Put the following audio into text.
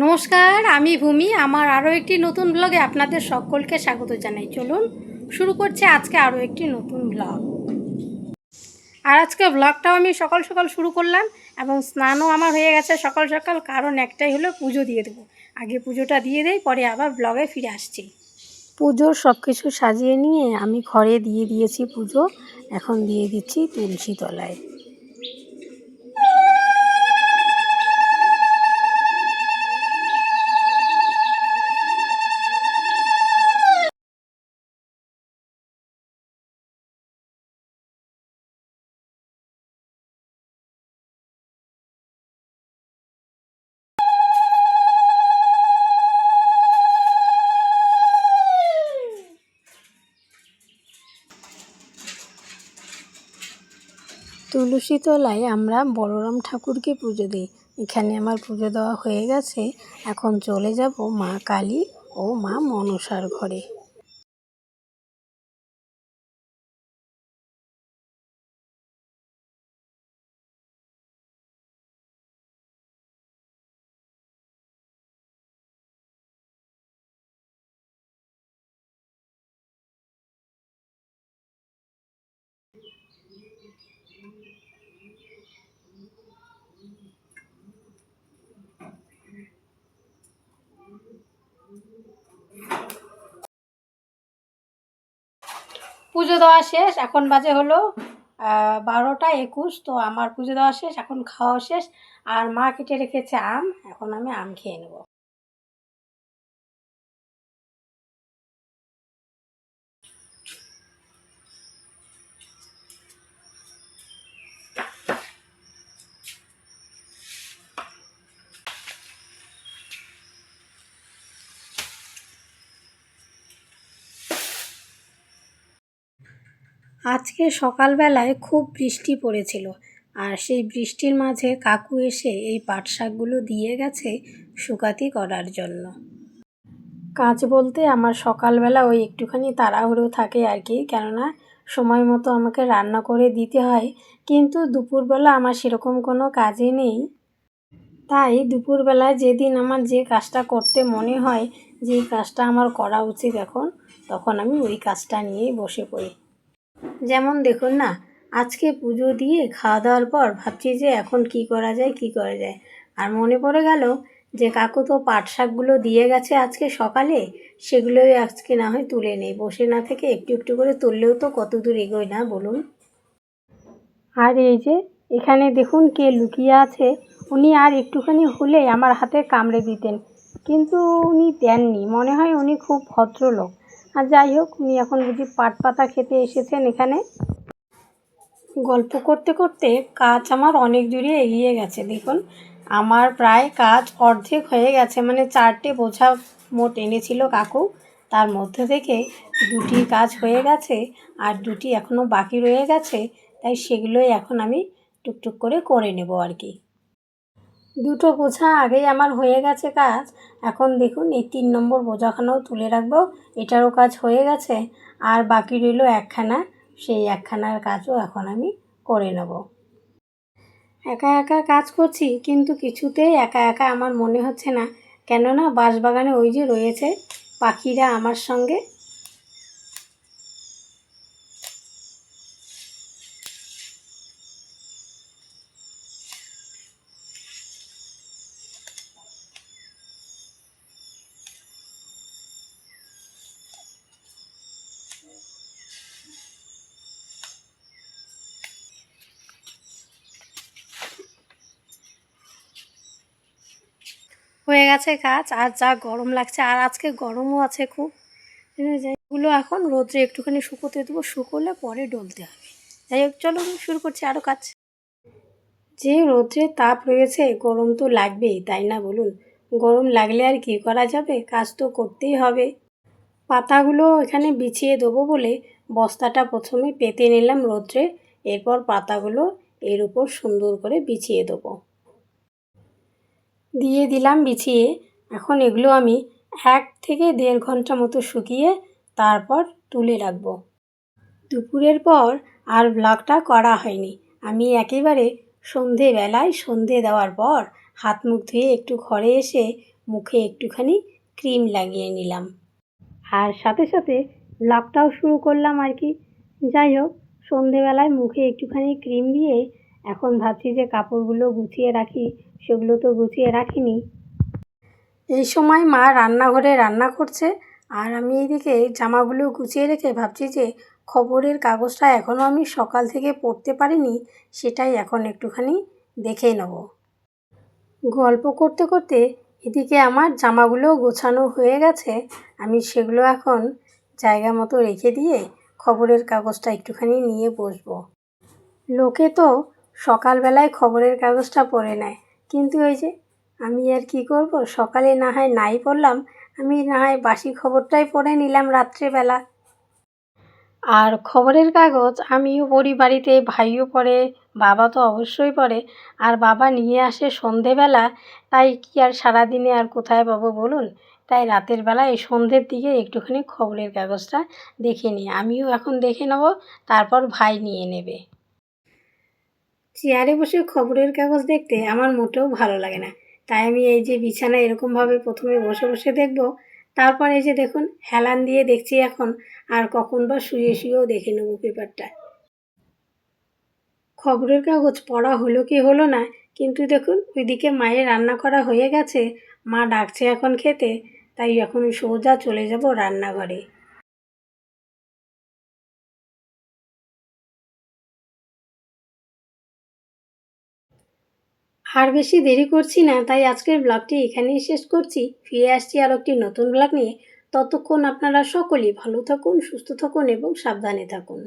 নমস্কার, আমি ভূমি। আমার আরও একটি নতুন ব্লগে আপনাদের সকলকে স্বাগত জানাই। চলুন শুরু করছে আজকে আরও একটি নতুন ব্লগ। আর আজকে ব্লগটাও আমি সকাল সকাল শুরু করলাম এবং স্নানও আমার হয়ে গেছে সকাল সকাল, কারণ একটাই হলো পুজো দিয়ে দেবো। আগে পুজোটা দিয়ে দেই, পরে আবার ব্লগে ফিরে আসছি। পুজোর সব কিছু সাজিয়ে নিয়ে আমি ঘরে দিয়ে দিয়েছি পুজো। এখন দিয়ে দিচ্ছি তুলসী তলায়। তুলসী তলায় আমরা বলরাম ঠাকুরকে পুজো দিই। এখানে আমার পুজো দেওয়া হয়ে গেছে। এখন চলে যাব মা কালী ও মা মনসার ঘরে। পুজো দেওয়া শেষ, এখন বাজে হলো বারোটা একুশ, তো আমার পুজো দেওয়া শেষ, এখন খাওয়া শেষ, আর মা কেটে রেখেছে আম, এখন আমি আম খেয়ে নেব। আজকে সকালবেলায় খুব বৃষ্টি পড়েছিল আর সেই বৃষ্টির মাঝে কাকু এসে এই পাট শাকগুলো দিয়ে গেছে শুকাতি করার জন্য। কাজ বলতে আমার সকালবেলা ওই একটুখানি তাড়াহুড়ো থাকে আর কি, কেননা সময় মতো আমাকে রান্না করে দিতে হয়, কিন্তু দুপুরবেলা আমার সেরকম কোনো কাজই নেই। তাই দুপুরবেলা যেদিন আমার যে কাজটা করতে মনে হয় যে কাজটা আমার করা উচিত এখন, তখন আমি ওই কাজটা নিয়েই বসে পড়ি। যেমন দেখুন না, আজকে পুজো দিয়ে খাওয়া দাওয়ার পর ভাবছি যে এখন কি করা যায়, কি করা যায়। আর মনে পড়ে গেল যে কাকু তো পাট শাকগুলো দিয়ে গেছে আজকে সকালে, সেগুলোই আজকে না হয় তুলে নেই। বসে না থেকে একটু একটু করে তুললেও তো কত দূর এগোয় না, বলুন। আর এই যে এখানে দেখুন কে লুকিয়ে আছে। উনি আর একটুখানি হলে আমার হাতে কামড়ে দিতেন। কিন্তু উনি দেননি। মনে হয় উনি খুব ভদ্রলোক। আর যাই হোক, উনি এখন বুঝি পাট পাতা খেতে এসেছেন এখানে। গল্প করতে করতে কাজ আমার অনেক দূরে এগিয়ে গেছে, দেখুন। আমার প্রায় কাজ অর্ধেক হয়ে গেছে মানে চারটে বোঝা মোট এনেছিল কাকু। তার মধ্যে থেকে দুটি কাজ হয়ে গেছে আর দুটি এখনও বাকি রয়ে গেছে, তাই সেগুলোই এখন আমি টুকটুক করে করে নেব আর কি। দুটো বোঝা আগেই আমার হয়ে গেছে কাজ। এখন দেখুন, এই তিন নম্বর বোঝাখানাও তুলে রাখব। এটারও কাজ হয়ে গেছে। আর বাকি রইল একখানা। সেই একখানার কাজও এখন আমি করে নেব। একা একা কাজ করছি, কিন্তু কিছুতেই একা একা আমার মনে হচ্ছে না। কেননা বাঁশবাগানে ওই যে রয়েছে পাখিরা আমার সঙ্গে হয়ে গেছে কাজ আর যা গরম লাগছে, আর আজকে গরমও আছে খুব। এগুলো এখন রোদ্রে একটুখানি শুকোতে দেবো, শুকোলে পরে ডলতে হবে। যাই হোক, চলো শুরু করছি আরও কাজ। যে রোদ্রে তাপ রয়েছে, গরম তো লাগবেই, তাই না বলুন? গরম লাগলে আর কি করা যাবে? কাজ তো করতেই হবে। পাতাগুলো এখানে বিছিয়ে দেবো বলে বস্তাটা প্রথমে পেতে নিলাম রোদ্রে, এরপর পাতাগুলো এর উপর সুন্দর করে বিছিয়ে দেবো। দিয়ে দিলাম বিছিয়ে। এখন এগুলো আমি এক থেকে দেড় ঘণ্টা মতো শুকিয়ে তারপর তুলে রাখব। দুপুরের পর আর ব্লগটা করা হয়নি। আমি একেবারে সন্ধেবেলায় সন্ধে দেওয়ার পর হাত মুখ ধুয়ে একটু ঘরে এসে মুখে একটুখানি ক্রিম লাগিয়ে নিলাম। আর সাথে সাথে ব্লগটাও শুরু করলাম আর কি। যাই হোক, সন্ধেবেলায় মুখে একটুখানি ক্রিম দিয়ে এখন ভাবছি যে কাপড়গুলো গুছিয়ে রাখি, সেগুলো তো গুছিয়ে রাখিনি। এই সময় মা রান্নাঘরে রান্না করছে, আর আমি এইদিকে জামাগুলো গুছিয়ে রেখে ভাবছি যে খবরের কাগজটা এখনও আমি সকাল থেকে পড়তে পারিনি, সেটাই এখন একটুখানি দেখে নেব। গল্প করতে করতে এদিকে আমার জামাগুলো গোছানো হয়ে গেছে, আমি সেগুলো এখন জায়গা মতো রেখে দিয়ে খবরের কাগজটা একটুখানি নিয়ে বসবো। লোকে তো সকালবেলায় খবরের কাগজটা পড়ে নেয়। কিন্তু ওই যে আমি আর কি করব? সকালে না হয় নাই পড়লাম, আমি না হয় বাসি খবরটাই পড়ে নিলাম রাত্রেবেলা। আর খবরের কাগজ আমিও পড়ি বাড়িতে, ভাইও পড়ে, বাবা তো অবশ্যই পড়ে, আর বাবা নিয়ে আসে সন্ধেবেলা, তাই কি আর সারাদিনে আর কোথায় পাবো বলুন? তাই রাতের বেলা এই সন্ধ্যের দিকে একটুখানি খবরের কাগজটা দেখে নিই। আমিও এখন দেখে নেব, তারপর ভাই নিয়ে নেবে। চেয়ারে বসে খবরের কাগজ দেখতে আমার মোটেও ভালো লাগে না। তাই আমি এই যে বিছানায় এরকমভাবে প্রথমে বসে বসে দেখব, তারপর এই যে দেখুন, হেলান দিয়ে দেখছি এখন, আর কখন বা শুয়ে শুয়েও দেখে নেব পেপারটা। খবরের কাগজ পড়া হলো কি হলো না, কিন্তু দেখুন, ওইদিকে মায়ের রান্না করা হয়ে গেছে, মা ডাকছে এখন খেতে, তাই এখন সোজা চলে যাব রান্নাঘরে। আর বেশি দেরি করছি না, তাই আজকের ব্লগটি এখানেই শেষ করছি। ফিরে আসছি আর একটি নতুন ব্লগ নিয়ে। ততক্ষণ আপনারা সকলেই ভালো থাকুন, সুস্থ থাকুন এবং সাবধানে থাকুন।